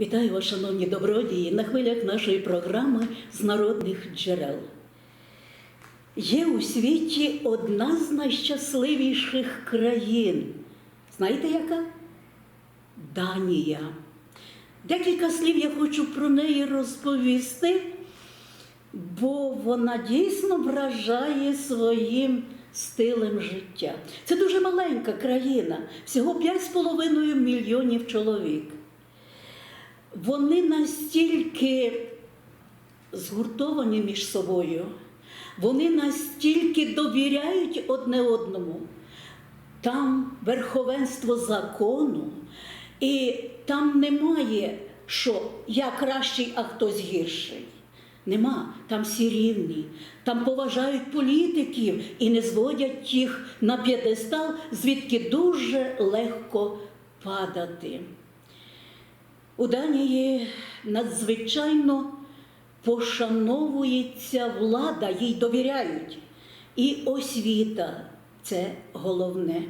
Вітаю вас, шановні добродії, на хвилях нашої програми з народних джерел. Є у світі одна з найщасливіших країн. Знаєте яка? Данія. Декілька слів я хочу про неї розповісти, бо вона дійсно вражає своїм стилем життя. Це дуже маленька країна, всього 5,5 мільйонів чоловік. Вони настільки згуртовані між собою, вони настільки довіряють одне одному. Там верховенство закону, і там немає, що я кращий, а хтось гірший. Нема, там всі рівні, там поважають політиків і не зводять їх на п'єдестал, звідки дуже легко падати. У Данії надзвичайно пошановується влада, їй довіряють. І освіта це головне.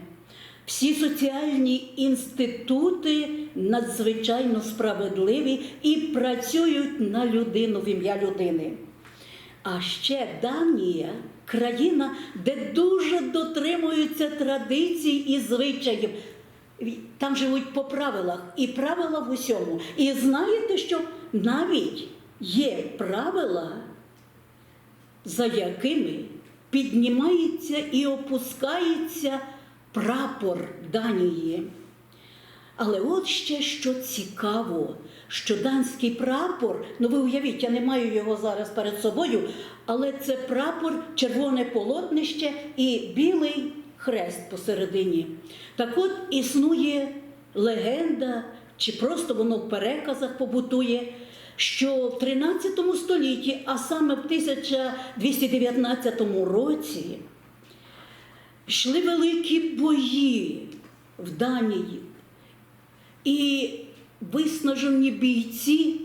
Всі соціальні інститути надзвичайно справедливі і працюють на людину в ім'я людини. А ще Данія країна, де дуже дотримуються традицій і звичаїв. Там живуть по правилах, і правила в усьому. І знаєте, що навіть є правила, за якими піднімається і опускається прапор Данії. Але от ще що цікаво, що данський прапор, ну ви уявіть, я не маю його зараз перед собою, але це прапор, червоне полотнище і білий хрест посередині. Так от існує легенда, чи просто воно в переказах побутує, що в 13 столітті, а саме в 1219 році, йшли великі бої в Данії. І виснажені бійці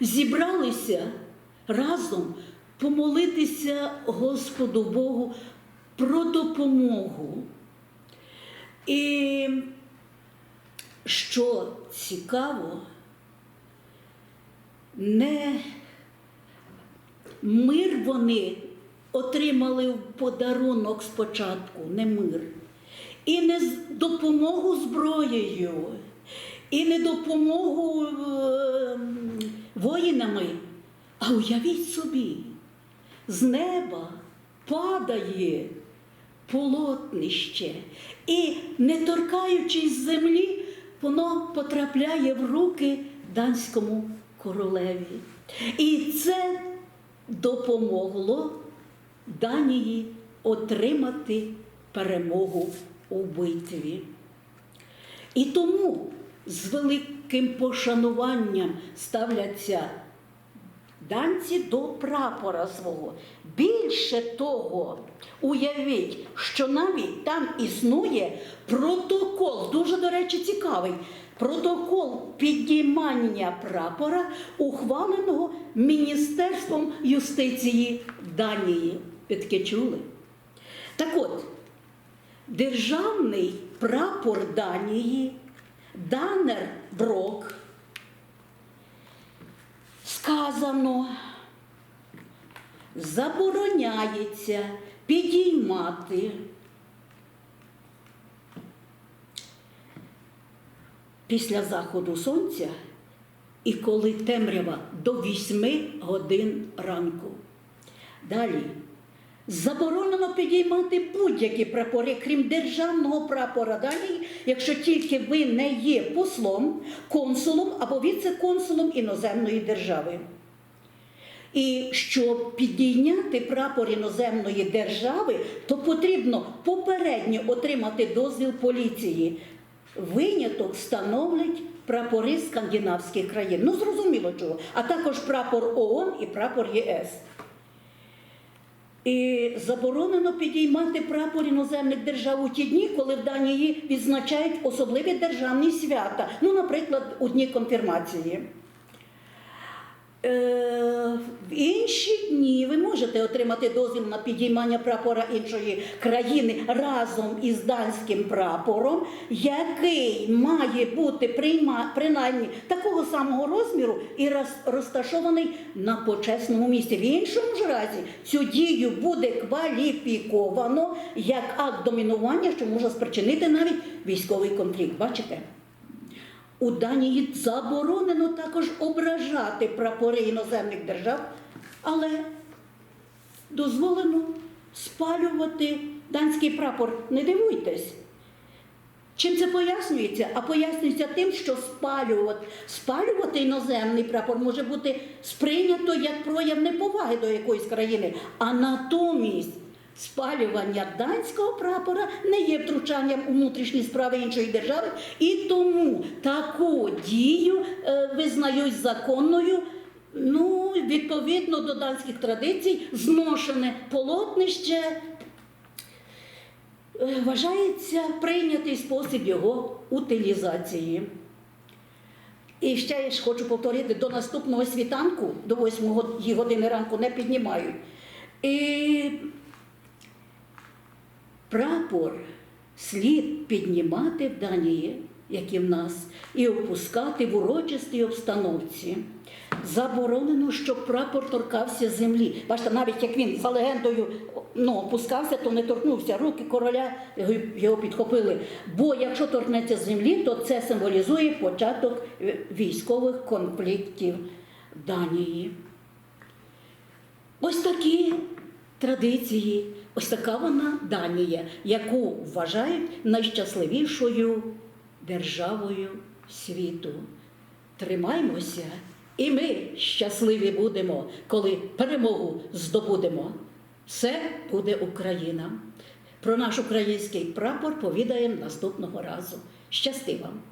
зібралися разом помолитися Господу Богу про допомогу. І що цікаво, не мир вони отримали в подарунок спочатку, не мир. І не допомогу зброєю, і не допомогу е, воїнами. А уявіть собі, з неба падає полотнище, і, не торкаючись землі, воно потрапляє в руки данському королеві. І це допомогло Данії отримати перемогу у битві. І тому з великим пошануванням ставляться данці до прапора свого. Більше того, уявіть, що навіть там існує протокол, дуже, до речі, цікавий. Протокол підіймання прапора, ухваленого Міністерством юстиції Данії. Ви таке чули? Так от, державний прапор Данії, Данер Брок, сказано, забороняється підіймати після заходу сонця і коли темрява до 8 годин ранку. Далі. Заборонено підіймати будь-які прапори, крім державного прапора Данії, якщо тільки ви не є послом, консулом або віце-консулом іноземної держави. І щоб підійняти прапор іноземної держави, то потрібно попередньо отримати дозвіл поліції. Виняток становлять прапори скандинавських країн. Ну, зрозуміло чого. А також прапор ООН і прапор ЄС. І заборонено підіймати прапор іноземних держав у ті дні, коли в Данії відзначають особливі державні свята, ну, наприклад, у дні конфірмації. Інші дні ви можете отримати дозвіл на підіймання прапора іншої країни разом із данським прапором, який має бути прийма, принаймні такого самого розміру і роз, розташований на почесному місці. В іншому ж разі цю дію буде кваліфіковано як акт домінування, що може спричинити навіть військовий конфлікт. Бачите? У Данії заборонено також ображати прапори іноземних держав, але дозволено спалювати данський прапор. Не дивуйтесь. Чим це пояснюється? А пояснюється тим, що спалювати, спалювати іноземний прапор може бути сприйнято як прояв неповаги до якоїсь країни, а натомість спалювання данського прапора не є втручанням у внутрішні справи іншої держави, і тому таку дію е, визнають законною. Ну, відповідно до данських традицій, зношене полотнище Е, вважається прийнятий спосіб його утилізації. І ще я ж хочу повторити, до наступного світанку, до 8 години ранку не піднімають. І прапор слід піднімати в Данії, як і в нас, і опускати в урочистій обстановці. Заборонено, щоб прапор торкався землі. Бачите, навіть як він за легендою ну, опускався, то не торкнувся. Руки короля його- підхопили. Бо якщо торкнеться землі, то це символізує початок військових конфліктів Данії. Ось такі традиції, ось така вона Данія, яку вважають найщасливішою державою світу. Тримаймося, і ми щасливі будемо, коли перемогу здобудемо. Все буде Україна. Про наш український прапор повідаємо наступного разу. Щасти вам!